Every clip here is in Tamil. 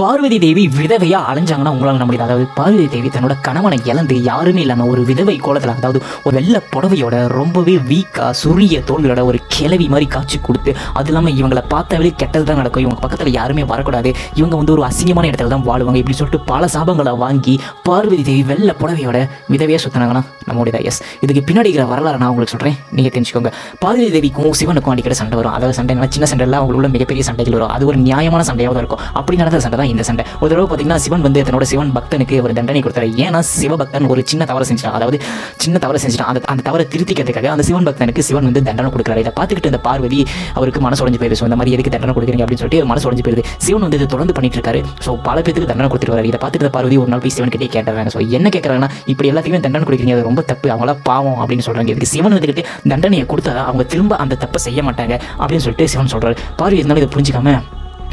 பார்வதி தேவி விதவையா அலைஞ்சாங்கன்னா உங்களால் நம்ப முடியாது. அதாவது பார்வதி தேவி தன்னோட கணவனை இழந்து யாருமே இல்லாமல் ஒரு விதவை கோலத்தில் அதாவது ஒரு வெள்ள புடவையோட ரொம்பவே வீக்காக சுரிய தோல்களோட ஒரு கிளவி மாதிரி காட்சி கொடுத்து அது இல்லாமல் இவங்களை பார்த்தாவே கெட்டது தான் நடக்கும். இவங்க பக்கத்தில் யாருமே வரக்கூடாது. இவங்க வந்து ஒரு அசிங்கமான இடத்துல தான் வாழுவாங்க. இப்படி சொல்லிட்டு பல சாபங்களை வாங்கி பார்வதி தேவி வெள்ள புடவையோட விதவையாக சுற்றினாங்கன்னா நம்மளுடைய எஸ் இதுக்கு பின்னாடி இருக்கிற வரலாறு நான் உங்களுக்கு சொல்கிறேன் நீங்கள் தெரிஞ்சுக்கோங்க. பார்வதி தேவிக்கும் சிவனுக்கும் அடிக்கடி சண்டை வரும். அதாவது சண்டை சின்ன சின்ன சண்டைலாம் அவங்களுக்குள்ள மிகப்பெரிய சண்டைகள் வரும். அது ஒரு நியாயமான சண்டையாக தான் இருக்கும். அப்படி நடந்த சண்டை தான் இந்த சண்டை. ஒரு தடவை பார்த்தீங்கன்னா சிவன் வந்து தன்னோட சிவன் பக்தனுக்கு ஒரு தண்டனை கொடுத்தாரு. ஏன்னா சிவபக்தன் ஒரு சின்ன தவறு செஞ்சான் அதாவது சின்ன தவறு செஞ்சிட்டான். அந்த அந்த தவறை திருத்திக்கிறதுக்காக அந்த சிவன் பக்தனுக்கு சிவன் வந்து தண்டனை கொடுக்குறாரு. இதை பார்த்துக்கிட்டு இந்த பார்வதி அவருக்கு மனசு உடஞ்சு போயிருது ஸோ இந்த மாதிரி எதுக்கு தண்டனை கொடுக்குறீங்க? அப்படின்னு சொல்லிட்டு மனசு உடஞ்சு போயிருது சிவன் வந்து தொடர்ந்து பண்ணிட்டு இருக்காரு ஸோ பல பேருக்கு தண்டனை கொடுத்துருவாரு. இதை பார்த்துட்டு பார்வதி ஒரு நாள் போய் சிவன் கிட்டே கேட்டுறாங்க. ஸோ என்ன கேட்குறாங்கன்னா இப்படி எல்லாத்தையுமே தண்டனை கொடுக்குறீங்க. அது ரொம்ப தப்பு. அவங்களா பாவம். அப்படின்னு சொல்றாங்க. இதுக்கு சிவன் வந்துக்கிட்டு தண்டனையை கொடுத்தா அவங்க திரும்ப அந்த தப்பை செய்ய மாட்டாங்க. அப்படின்னு சொல்லிட்டு சிவன் சொல்றாரு. பார்வதி இருந்தாலும் இதை புரிஞ்சுக்காம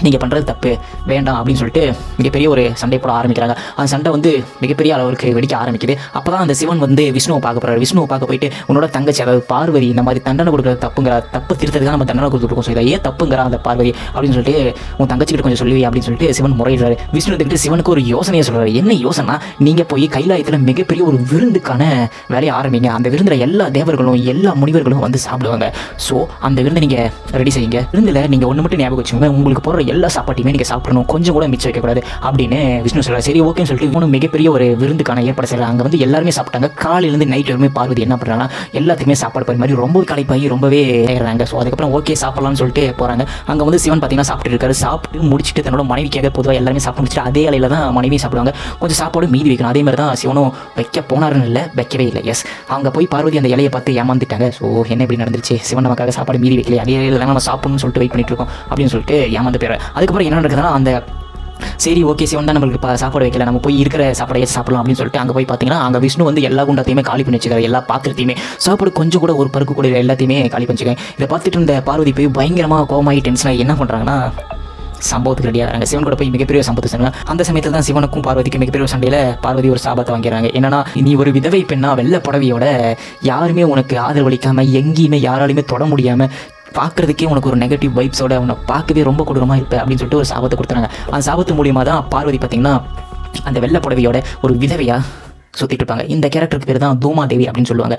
நீங்கள் பண்ணுறது தப்பு வேண்டாம் அப்படின்னு சொல்லிட்டு மிகப்பெரிய ஒரு சண்டை போட ஆரம்பிக்கிறாங்க. அந்த சண்டை வந்து மிகப்பெரிய அளவுக்கு வெடிக்க ஆரம்பிக்குது. அப்போ தான் அந்த சிவன் வந்து விஷ்ணுவை பார்க்க போகிறாரு விஷ்ணுவை பார்க்க போயிட்டு உன்னோட தங்கச்சி அதாவது பார்வதி இந்த மாதிரி தண்டனை கொடுக்குற தப்புங்கிற தப்பு திருத்ததுக்காக நம்ம தண்டனை கொடுத்துருக்கோம் ஸோ இதை ஏன் தப்புங்கிற அந்த பார்வதி அப்படின்னு சொல்லிட்டு உன் தங்கச்சிக்கிட்ட கொஞ்சம் சொல்லி அப்படின்னு சொல்லிட்டு சிவன் முறையிடுறாரு. விஷ்ணு கிட்ட சிவனுக்கு ஒரு யோசனையை சொல்கிறாரு என்ன யோசனை நீங்கள் போய் கைலாயத்தில் மிகப்பெரிய ஒரு விருந்துக்கான வேலையை ஆரம்பிங்க. அந்த விருந்தில் எல்லா தேவர்களும் எல்லா முனிவர்களும் வந்து சாப்பிடுவாங்க. ஸோ அந்த விருந்தை நீங்கள் ரெடி செய்யுங்க. விருந்தில் நீங்கள் ஒன்று மட்டும் ஞாபகம் வச்சுக்கோங்க. உங்களுக்கு போகிற எல்லா சாப்பாட்டையுமே நீங்கள் சாப்பிடணும். கொஞ்சம் கூட மிச்சம் வைக்கக்கூடாது. அப்படின்னு விஷ்ணு சொல்கிறார் சரி ஓகேன்னு சொல்லிட்டு இவனும் மிகப்பெரிய ஒரு விருந்துக்கான ஏற்பாடு செய்கிறாங்க அங்கே வந்து எல்லாருமே சாப்பிட்டாங்க. காலையிலேருந்து நைட் வரையுமே பார்வதி என்ன பண்ணுறாங்கன்னா எல்லாத்துக்குமே சாப்பாடு போய் மாதிரி ரொம்ப களைப்பாகி ரொம்பவே ஆயிடுறாங்க ஸோ அதுக்கப்புறம் ஓகே சாப்பிட்லாம்னு சொல்லிட்டு போகிறாங்க அங்கே வந்து சிவன் பார்த்தீங்கன்னா சாப்பிட்டு இருக்காரு. சாப்பிட்டு முடிச்சுட்டு தன்னோட மனைவிக்காக பொதுவாக எல்லாருமே சாப்பிட்டு முடிச்சுட்டு அதே அலையில் தான் மனைவி சாப்பிடுவாங்க. கொஞ்சம் சாப்பாடு மீதி வைக்கணும். அதே மாதிரி தான் சிவனும் வைக்க போனாருன்னு இல்லை வைக்கவே இல்லை. எஸ் அங்கே போய் பார்வதி அந்த இலையை பார்த்து ஏமாந்துட்டாங்க. ஸோ என்ன இப்படி நடந்துருச்சு? சிவன் நமக்காக சாப்பாடு மீதி வைக்கல அதே இலையில தான் நம்ம சாப்பிடணும்னு சொல்லிட்டு வெயிட் பண்ணிட்டு இருக்கோம். அப்படின்னு சொல்லிட்டு ஏமாந்து சொல்லிடுறேன் அதுக்கப்புறம் என்ன நடக்குதுன்னா அந்த சரி ஓகே சிவன் தான் நம்மளுக்கு இப்போ சாப்பாடு வைக்கல. நம்ம போய் இருக்கிற சாப்பாடையே சாப்பிடலாம் அப்படின்னு சொல்லிட்டு அங்கே போய் பார்த்தீங்கன்னா அங்கே விஷ்ணு வந்து எல்லா குண்டத்தையுமே காலி பண்ணி வச்சுக்காரு எல்லா பாத்திரத்தையுமே சாப்பாடு கொஞ்சம் கூட ஒரு பருக்கு கூட எல்லாத்தையுமே காலி பண்ணிச்சுக்கேன் இதை பார்த்துட்டு இருந்த பார்வதி போய் பயங்கரமாக கோமாயி டென்ஷனாக என்ன பண்ணுறாங்கன்னா சம்பவத்துக்கு ரெடியாக இருக்காங்க சிவன் கூட போய் மிகப்பெரிய சம்பவத்தை சொன்னாங்க. அந்த சமயத்தில் தான் சிவனுக்கும் பார்வதிக்கும் மிகப்பெரிய சண்டையில் பார்வதி ஒரு சாபத்தை வாங்கிறாங்க என்னன்னா நீ ஒரு விதவை பெண்ணா வெள்ளை புடவையோட யாருமே உனக்கு ஆதரவளிக்காமல் எங்கேயுமே யாராலையுமே தொட முடியாம பார்க்குறதுக்கே உனக்கு ஒரு நெகட்டிவ் வைப்ஸோட உன்னை பார்க்கவே ரொம்ப கொடூரமாக இருப்ப அப்படின்னு சொல்லிட்டு ஒரு சாபத்தை கொடுத்துறாங்க. அந்த சாபத்து மூலியமாக தான் பார்வதி பார்த்தீங்கன்னா அந்த வெள்ளை புடவையோட ஒரு விதவையா சுற்றிட்டு இருப்பாங்க. இந்த கேரக்டருக்கு பேர் தான் தூமாதேவி அப்படின்னு சொல்லுவாங்க.